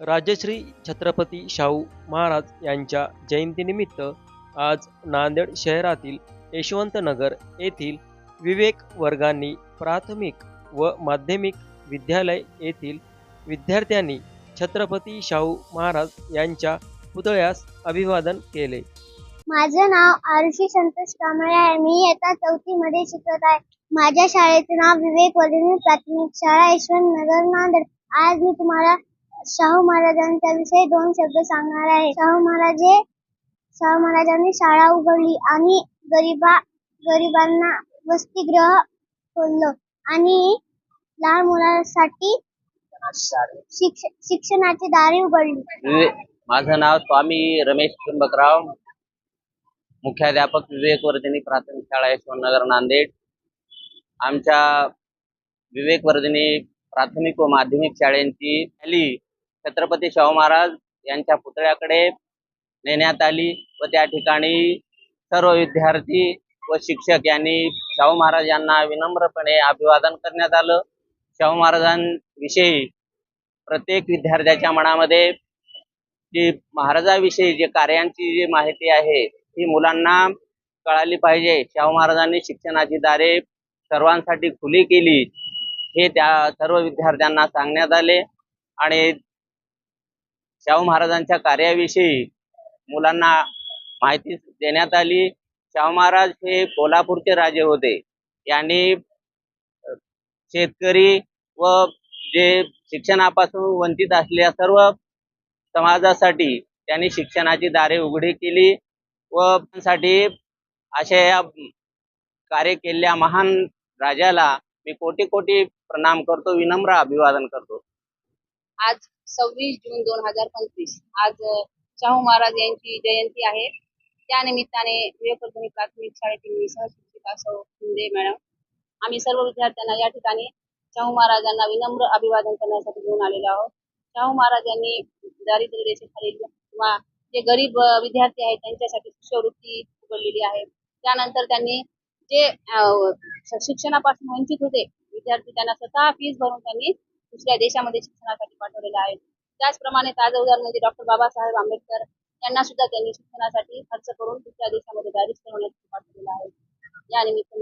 राजश्री छत्रपती शाहू महाराज यांच्या जयंतीनिमित्त आज नांदेड शहरातील यशवंतनगर येथील विवेक वर्गांनी प्राथमिक व माध्यमिक विद्यालय येथील विद्यार्थ्यांनी छत्रपती शाहू महाराज यांच्या पुतळ्यास अभिवादन केले. माझं नाव आरुषी संतोष कांबळे आहे. मी इयत्ता चौथी मध्ये शिकत आहे. माझ्या शाळेचे नाव विवेक वर्धिनी प्राथमिक शाळा यशवंत नगर नांदेड. आज मी तुम्हाला शाहू महाराजांच्या विषयी दोन शब्द सांगणार आहे. शाहू महाराजे शाहू महाराजांनी शाळा उघडली आणि गरिबा गरिबांना वसतिगृह खोललं आणि लहान मुलांसाठी शिक्ष शिक्षणाची दारे उघडली. माझं नाव स्वामी रमेश त्र्यंबकराव मुख्याध्यापक विवेकवर्धिनी प्राथमिक शाळा यशवंतनगर नांदेड. आमच्या विवेकवर्धिनी प्राथमिक व माध्यमिक शाळेंची रॅली छत्रपती शाहू महाराज यांच्या पुतळ्याकडे नेण्यात आली व त्या ठिकाणी सर्व विद्यार्थी व शिक्षक यांनी शाहू महाराज यांना विनम्रपणे अभिवादन करण्यात आलं. शाहू महाराजांविषयी प्रत्येक विद्यार्थ्याच्या मनामध्ये जी महाराजाविषयी जे कार्यांची जी माहिती आहे ती मुलांना कळाली पाहिजे. शाहू महाराजांनी शिक्षणाची दारे सर्वांसाठी खुली केली हे त्या सर्व विद्यार्थ्यांना सांगण्यात आले. आणि शाहू महाराजांच्या कार्याविषयी मुलांना माहिती देण्यात आली. शाहू महाराज हे कोल्हापूरचे राजे होते. यांनी शेतकरी व जे शिक्षणापासून वंचित असलेल्या सर्व समाजासाठी त्यांनी शिक्षणाची दारे उघडी केली व साठी अशा या कार्य केलेल्या महान राजाला मी कोटी कोटी प्रणाम करतो विनम्र अभिवादन करतो. आज सव्वीस जून दोन हजार पंचवीस. आज शाहू महाराज यांची जयंती आहे. त्या निमित्ताने विवेकवर्धिनी प्राथमिक शाळेतील मी सहशिक्षिका सौ शिंदे मॅडम. आम्ही सर्व विद्यार्थ्यांना या ठिकाणी शाहू महाराजांना विनम्र अभिवादन करण्यासाठी घेऊन आलेलो आहोत. शाहू महाराज यांनी दारिद्र्य रेषेखालील किंवा जे गरीब विद्यार्थी आहेत त्यांच्यासाठी शिष्यवृत्ती उघडलेली आहे. त्यानंतर त्यांनी जे शिक्षणापासून वंचित होते विद्यार्थी त्यांना स्वतः फीस भरून त्यांनी दुसऱ्या देशामध्ये शिक्षणासाठी पाठवलेलं आहे. त्याचप्रमाणे ताजं उदाहरण म्हणजे डॉक्टर बाबासाहेब आंबेडकर यांना सुद्धा त्यांनी शिक्षणासाठी खर्च करून दुसऱ्या देशामध्ये बॅरिस्टर होण्यासाठी पाठवलेलं आहे. या निमित्त